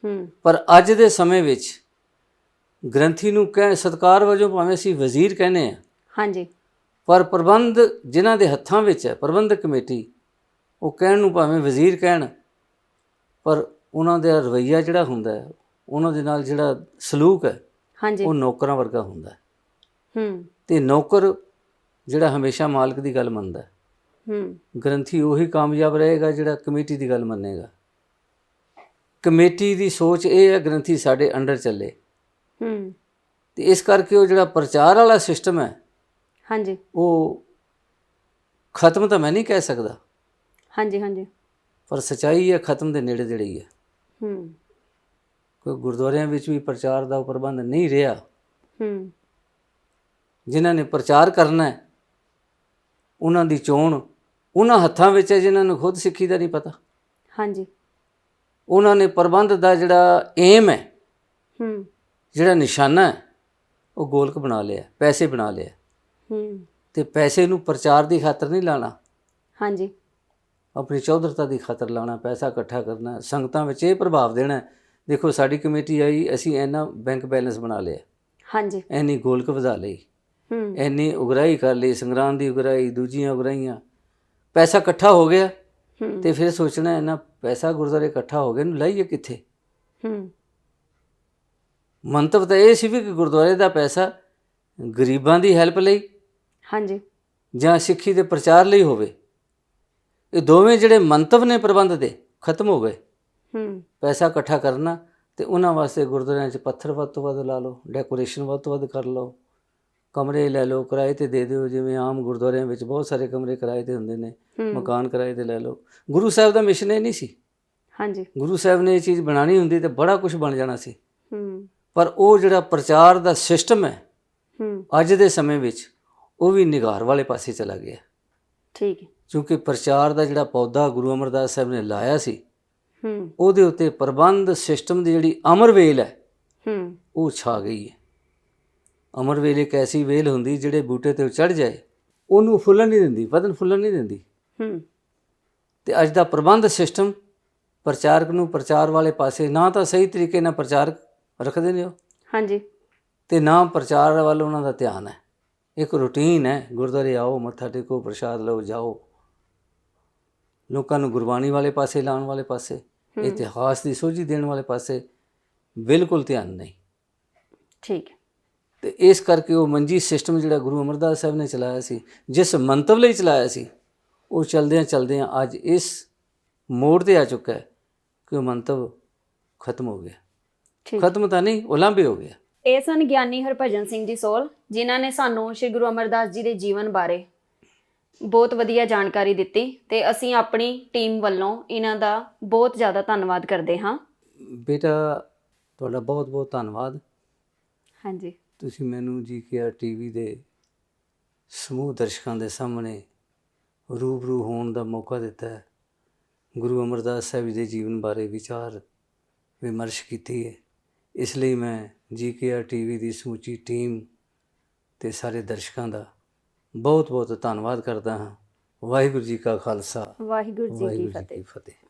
ਹੂੰ। ਪਰ ਅੱਜ ਦੇ ਸਮੇਂ ਵਿੱਚ ਗ੍ਰੰਥੀ ਨੂੰ ਕਹਿ ਸਤਕਾਰ ਵਜੋਂ ਭਾਵੇਂ ਅਸੀਂ ਵਜ਼ੀਰ ਕਹਿੰਦੇ ਆ ਹਾਂਜੀ। ਪਰ ਪ੍ਰਬੰਧ ਜਿਨ੍ਹਾਂ ਦੇ ਹੱਥਾਂ ਵਿੱਚ ਹੈ ਪ੍ਰਬੰਧਕ ਕਮੇਟੀ ਉਹ ਕਹਿਣ ਨੂੰ ਭਾਵੇਂ ਵਜ਼ੀਰ ਕਹਿਣ ਪਰ ਉਹਨਾਂ ਦਾ ਰਵੱਈਆ ਜਿਹੜਾ ਹੁੰਦਾ ਹੈ ਉਹਨਾਂ ਦੇ ਨਾਲ ਜਿਹੜਾ ਸਲੂਕ ਹੈ ਹਾਂਜੀ। ਉਹ ਨੌਕਰਾਂ ਵਰਗਾ ਹੁੰਦਾ ਹੈ। ਹੂੰ। ਤੇ ਨੌਕਰ ਜਿਹੜਾ ਹਮੇਸ਼ਾ ਮਾਲਕ ਦੀ ਗੱਲ ਮੰਨਦਾ ਹੈ। ਹੂੰ। ਗ੍ਰੰਥੀ ਉਹੀ ਕਾਮਯਾਬ ਰਹੇਗਾ ਜਿਹੜਾ ਕਮੇਟੀ ਦੀ ਗੱਲ ਮੰਨੇਗਾ। ਕਮੇਟੀ ਦੀ ਸੋਚ ਇਹ ਹੈ ਗ੍ਰੰਥੀ ਸਾਡੇ ਅੰਡਰ ਚੱਲੇ। ਹੂੰ। ਤੇ ਇਸ ਕਰਕੇ ਉਹ ਜਿਹੜਾ ਪ੍ਰਚਾਰ ਵਾਲਾ ਸਿਸਟਮ ਹੈ ਹਾਂਜੀ। ਉਹ ਖਤਮ ਤਾਂ ਮੈਂ ਨਹੀਂ ਕਹਿ ਸਕਦਾ। ਹਾਂਜੀ ਹਾਂਜੀ। ਪਰ ਸਚਾਈ ਹੈ ਖਤਮ ਦੇ ਨੇੜੇ ਤੇੜੇ ਹੀ ਹੈ। ਹੂੰ। ਕੋਈ ਗੁਰਦੁਆਰਿਆਂ ਵਿੱਚ ਵੀ ਪ੍ਰਚਾਰ ਦਾ ਪ੍ਰਬੰਧ ਨਹੀਂ ਰਿਹਾ। ਹੂੰ। ਜਿਨ੍ਹਾਂ ਨੇ ਪ੍ਰਚਾਰ ਕਰਨਾ ਹੈ ਉਹਨਾਂ ਦੀ ਚੋਣ ਉਹਨਾਂ ਹੱਥਾਂ ਵਿੱਚ ਹੈ ਜਿਨ੍ਹਾਂ ਨੂੰ ਖੁਦ ਸਿੱਖੀ ਦਾ ਨਹੀਂ ਪਤਾ। ਹਾਂਜੀ। ਉਹਨਾਂ ਨੇ ਪ੍ਰਬੰਧ ਦਾ ਜਿਹੜਾ ਏਮ ਹੈ ਹੂੰ। ਜਿਹੜਾ ਨਿਸ਼ਾਨਾ ਹੈ ਉਹ ਗੋਲਕ ਬਣਾ ਲਿਆ ਪੈਸੇ ਬਣਾ ਲਿਆ। ਹੂੰ। ਤੇ ਪੈਸੇ ਨੂੰ ਪ੍ਰਚਾਰ ਦੀ ਖਾਤਰ ਨਹੀਂ ਲਾਣਾ। ਹਾਂਜੀ। ਆਪਣੀ ਚੌਧਰਤਾ ਦੀ ਖਾਤਰ ਲਾਣਾ ਪੈਸਾ ਇਕੱਠਾ ਕਰਨਾ ਸੰਗਤਾਂ ਵਿੱਚ ਇਹ ਪ੍ਰਭਾਵ ਦੇਣਾ। ਦੇਖੋ ਸਾਡੀ ਕਮੇਟੀ ਆਈ ਅਸੀਂ ਇੰਨਾ ਬੈਂਕ ਬੈਲੈਂਸ ਬਣਾ ਲਿਆ। ਹਾਂਜੀ। ਇੰਨੀ ਗੋਲਕ ਵਧਾ ਲਈ। ਹੂੰ। ਇੰਨੀ ਉਗਰਾਈ ਕਰ ਲਈ ਸੰਗਰਾਮ ਦੀ ਉਗਰਾਈ ਦੂਜੀਆਂ ਉਗਰਾਈਆਂ ਪੈਸਾ ਇਕੱਠਾ ਹੋ ਗਿਆ। ਹੂੰ। ਤੇ ਫਿਰ ਸੋਚਣਾ ਇੰਨਾ ਪੈਸਾ ਗੁਰਦੁਆਰੇ ਇਕੱਠਾ ਹੋ ਗਿਆ ਨੂੰ ਲਾਈਏ ਕਿੱਥੇ? ਹੂੰ। ਮੰਤਵ ਤਾਂ ਇਹ ਸੀ ਵੀ ਕਿ ਗੁਰਦੁਆਰੇ ਦਾ ਪੈਸਾ ਗਰੀਬਾਂ ਦੀ ਹੈਲਪ ਲਈ ਹਾਂਜੀ। ਜਾਂ ਸਿੱਖੀ ਦੇ ਪ੍ਰਚਾਰ ਲਈ ਹੋਵੇ। ਇਹ ਦੋਵੇਂ ਜਿਹੜੇ ਮੰਤਵ ਨੇ ਪ੍ਰਬੰਧ ਦੇ ਖਤਮ ਹੋ ਗਏ। ਹੂੰ। ਪੈਸਾ ਇਕੱਠਾ ਕਰਨਾ ਤੇ ਉਹਨਾਂ ਵਾਸਤੇ ਗੁਰਦੁਆਰਿਆਂ 'ਚ ਪੱਥਰ ਵੱਧ ਤੋਂ ਵੱਧ ਲਾ ਲਓ ਡੈਕੋਰੇਸ਼ਨ ਵੱਧ ਤੋਂ ਵੱਧ ਕਰ ਲਓ। ਕਮਰੇ ਲੈ ਲਓ ਕਿਰਾਏ ਤੇ ਦੇ ਦਿਓ ਜਿਵੇਂ ਆਮ ਗੁਰਦੁਆਰਿਆਂ ਵਿੱਚ ਬਹੁਤ ਸਾਰੇ ਕਮਰੇ ਕਿਰਾਏ ਤੇ ਹੁੰਦੇ ਨੇ ਮਕਾਨ ਕਿਰਾਏ ਤੇ ਲੈ ਲਓ। ਗੁਰੂ ਸਾਹਿਬ ਦਾ ਮਿਸ਼ਨ ਇਹ ਨਹੀਂ ਸੀ। ਹਾਂਜੀ। ਗੁਰੂ ਸਾਹਿਬ ਨੇ ਇਹ ਚੀਜ਼ ਬਣਾਣੀ ਹੁੰਦੀ ਤੇ ਬੜਾ ਕੁਝ ਬਣ ਜਾਣਾ ਸੀ। ਹੂੰ। ਪਰ ਉਹ ਜਿਹੜਾ ਪ੍ਰਚਾਰ ਦਾ ਸਿਸਟਮ ਹੈ ਹੂੰ। ਅੱਜ ਦੇ ਸਮੇਂ ਵਿੱਚ ਉਹ ਵੀ ਨਿਗਾਰ ਵਾਲੇ ਪਾਸੇ ਚਲਾ ਗਿਆ। ਠੀਕ ਹੈ। ਕਿਉਂਕਿ ਪ੍ਰਚਾਰ ਦਾ ਜਿਹੜਾ ਪੌਦਾ ਗੁਰੂ ਅਮਰਦਾਸ ਸਾਹਿਬ ਨੇ ਲਾਇਆ ਸੀ ਹੂੰ। ਉਹਦੇ ਉੱਤੇ ਪ੍ਰਬੰਧ ਸਿਸਟਮ ਦੀ ਜਿਹੜੀ ਅਮਰ ਵੇਲ ਹੈ ਹੂੰ। ਉਹ ਛਾ ਗਈ ਹੈ। ਅਮਰ ਵੇਲ ਇੱਕ ਐਸੀ ਵੇਲ ਹੁੰਦੀ ਜਿਹੜੇ ਬੂਟੇ ਤੇ ਚੜ ਜਾਏ ਉਹਨੂੰ ਫੁੱਲਣ ਨਹੀਂ ਦਿੰਦੀ ਵਧਣ ਫੁੱਲਣ ਨਹੀਂ ਦਿੰਦੀ। ਹੂੰ। ਤੇ ਅੱਜ ਦਾ ਪ੍ਰਬੰਧ ਸਿਸਟਮ ਪ੍ਰਚਾਰਕ ਨੂੰ ਪ੍ਰਚਾਰ ਵਾਲੇ ਪਾਸੇ ਨਾ ਤਾਂ ਸਹੀ ਤਰੀਕੇ ਨਾਲ ਪ੍ਰਚਾਰ ਰੱਖਦੇ ਨੇ ਉਹ। ਹਾਂਜੀ। ਤੇ ਨਾ ਪ੍ਰਚਾਰ ਵੱਲ ਉਹਨਾਂ ਦਾ ਧਿਆਨ ਹੈ। ਇੱਕ ਰੁਟੀਨ ਹੈ ਗੁਰਦੁਆਰੇ ਆਓ ਮੱਥਾ ਟੇਕੋ ਪ੍ਰਸ਼ਾਦ ਲਓ ਜਾਓ। ਲੋਕਾਂ ਨੂੰ ਗੁਰਬਾਣੀ ਵਾਲੇ ਪਾਸੇ ਲਾਉਣ ਵਾਲੇ ਪਾਸੇ ਇਤਿਹਾਸ ਦੀ ਸੋਝੀ ਦੇਣ ਵਾਲੇ ਪਾਸੇ ਬਿਲਕੁਲ ਧਿਆਨ ਨਹੀਂ। ਠੀਕ ਤੇ ਇਸ ਕਰਕੇ ਉਹ ਮੰਜੀ ਸਿਸਟਮ ਜਿਹੜਾ ਗੁਰੂ ਅਮਰਦਾਸ ਸਾਹਿਬ ਨੇ ਚਲਾਇਆ ਸੀ ਜਿਸ ਮੰਤਵ ਲਈ ਚਲਾਇਆ ਸੀ ਉਹ ਚਲਦਿਆਂ ਚਲਦਿਆਂ ਅੱਜ ਇਸ ਮੋੜ ਤੇ ਆ ਚੁੱਕਾ ਹੈ ਕਿ ਉਹ ਮੰਤਵ ਖਤਮ ਹੋ ਗਿਆ। ਖਤਮ ਤਾਂ ਨਹੀਂ ਉਲਾਂਭੇ ਹੋ ਗਿਆ। ਇਹ ਸਨ ਗਿਆਨੀ ਹਰਭਜਨ ਸਿੰਘ ਜੀ ਸੋਲ ਜਿਨ੍ਹਾਂ ਨੇ ਸਾਨੂੰ ਸ੍ਰੀ ਗੁਰੂ ਅਮਰਦਾਸ ਜੀ ਦੇ ਜੀਵਨ ਬਾਰੇ ਬਹੁਤ ਵਧੀਆ ਜਾਣਕਾਰੀ ਦਿੱਤੀ ਤੇ ਅਸੀਂ ਆਪਣੀ ਟੀਮ ਵੱਲੋਂ ਇਹਨਾਂ ਦਾ ਬਹੁਤ ਜ਼ਿਆਦਾ ਧੰਨਵਾਦ ਕਰਦੇ ਹਾਂ। ਬੇਟਾ ਤੁਹਾਡਾ ਬਹੁਤ ਬਹੁਤ ਧੰਨਵਾਦ। ਹਾਂਜੀ। ਤੁਸੀਂ ਮੈਨੂੰ ਜੀ ਕੇ ਟੀਵੀ ਦੇ ਸਮੂਹ ਦਰਸ਼ਕਾਂ ਦੇ ਸਾਹਮਣੇ ਰੂਬਰੂ ਹੋਣ ਦਾ ਮੌਕਾ ਦਿੱਤਾ ਹੈ। ਗੁਰੂ ਅਮਰਦਾਸ ਸਾਹਿਬ ਜੀ ਦੇ ਜੀਵਨ ਬਾਰੇ ਵਿਚਾਰ ਵਿਮਰਸ਼ ਕੀਤੀ ਹੈ। ਇਸ ਲਈ ਮੈਂ ਜੀ ਕੇ ਟੀਵੀ ਦੀ ਸਮੁੱਚੀ ਟੀਮ ਤੇ ਸਾਰੇ ਦਰਸ਼ਕਾਂ ਦਾ ਬਹੁਤ ਬਹੁਤ ਧੰਨਵਾਦ ਕਰਦਾ ਹਾਂ। ਵਾਹਿਗੁਰੂ ਜੀ ਕਾ ਖਾਲਸਾ। ਵਾਹਿਗੁਰੂ ਜੀ ਕੀ ਫਤਿਹ।